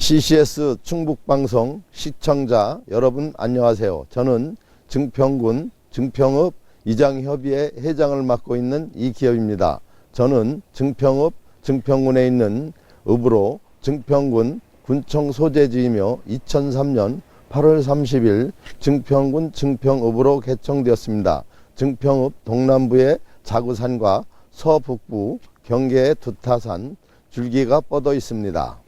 CCS 충북방송 시청자 여러분 안녕하세요. 저는 증평군 증평업 이장협의회 회장을 맡고 있는 이기업입니다. 저는 증평업 증평군에 있는 읍으로 증평군 군청 소재지이며 2003년 8월 30일 증평군 증평읍으로 개청되었습니다. 증평읍 동남부의 자구산과 서북부 경계의 두타산 줄기가 뻗어 있습니다.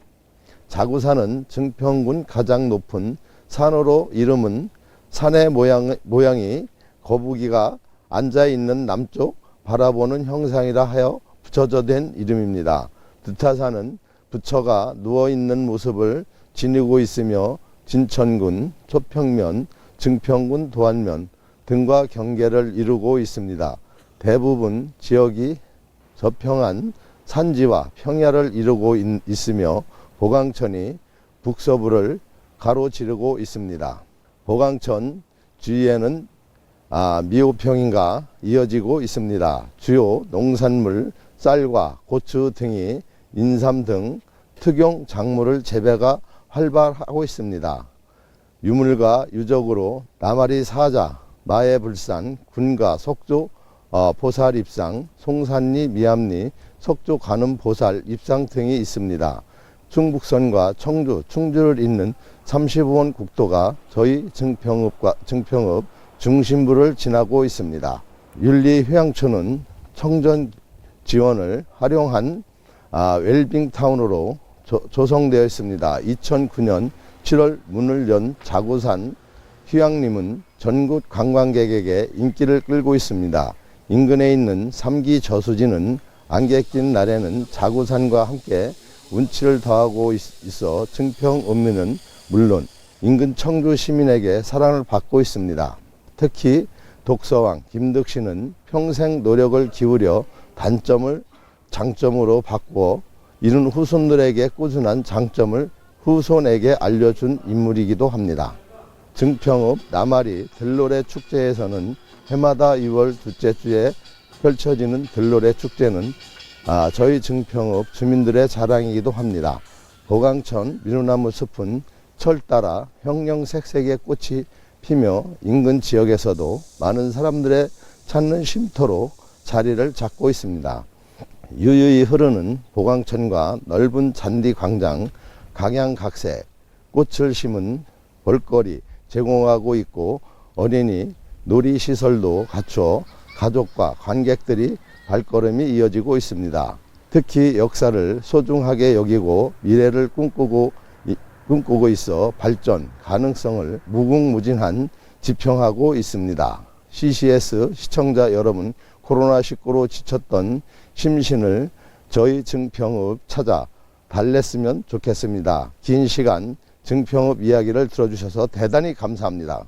자구산은 증평군 가장 높은 산으로 이름은 산의 모양, 모양이 거북이가 앉아 있는 남쪽 바라보는 형상이라 하여 붙여져 된 이름입니다. 드타산은 부처가 누워 있는 모습을 지니고 있으며 진천군, 초평면, 증평군 도안면 등과 경계를 이루고 있습니다. 대부분 지역이 저평한 산지와 평야를 이루고 있, 있으며 보강천이 북서부를 가로지르고 있습니다. 보강천 주위에는 아, 미호평인가 이어지고 있습니다. 주요 농산물 쌀과 고추 등이 인삼 등 특용 작물을 재배가 활발하고 있습니다. 유물과 유적으로 나마리 사자, 마해불산, 군가, 속조 어, 보살 입상, 송산리, 미암리, 속조 관음 보살 입상 등이 있습니다. 충북선과 청주, 충주를 잇는 35원 국도가 저희 증평읍과 증평읍 중심부를 지나고 있습니다. 윤리 휴양촌은 청전 지원을 활용한 아, 웰빙 타운으로 조, 조성되어 있습니다. 2009년 7월 문을 연 자구산 휴양림은 전국 관광객에게 인기를 끌고 있습니다. 인근에 있는 삼기 저수지는 안개 낀 날에는 자구산과 함께 운치를 더하고 있- 있어 증평 읍면은 물론 인근 청주 시민에게 사랑을 받고 있습니다. 특히 독서왕 김득신은 평생 노력을 기울여 단점을 장점으로 바꾸어 이른 후손들에게 꾸준한 장점을 후손에게 알려준 인물이기도 합니다. 증평읍 나마리 들노래 축제에서는 해마다 2월 둘째 주에 펼쳐지는 들노래 축제는 아, 저희 증평읍 주민들의 자랑이기도 합니다. 보강천 미루나무 숲은 철 따라 형형색색의 꽃이 피며 인근 지역에서도 많은 사람들의 찾는 쉼터로 자리를 잡고 있습니다. 유유히 흐르는 보강천과 넓은 잔디 광장, 각양각색 꽃을 심은 볼거리 제공하고 있고 어린이 놀이시설도 갖춰 가족과 관객들이 발걸음이 이어지고 있습니다. 특히 역사를 소중하게 여기고 미래를 꿈꾸고 이- 꿈꾸고 있어 발전 가능성을 무궁무진한 지평하고 있습니다. CCS 시청자 여러분, 코로나19로 지쳤던 심신을 저희 증평읍 찾아 달랬으면 좋겠습니다. 긴 시간 증평읍 이야기를 들어주셔서 대단히 감사합니다.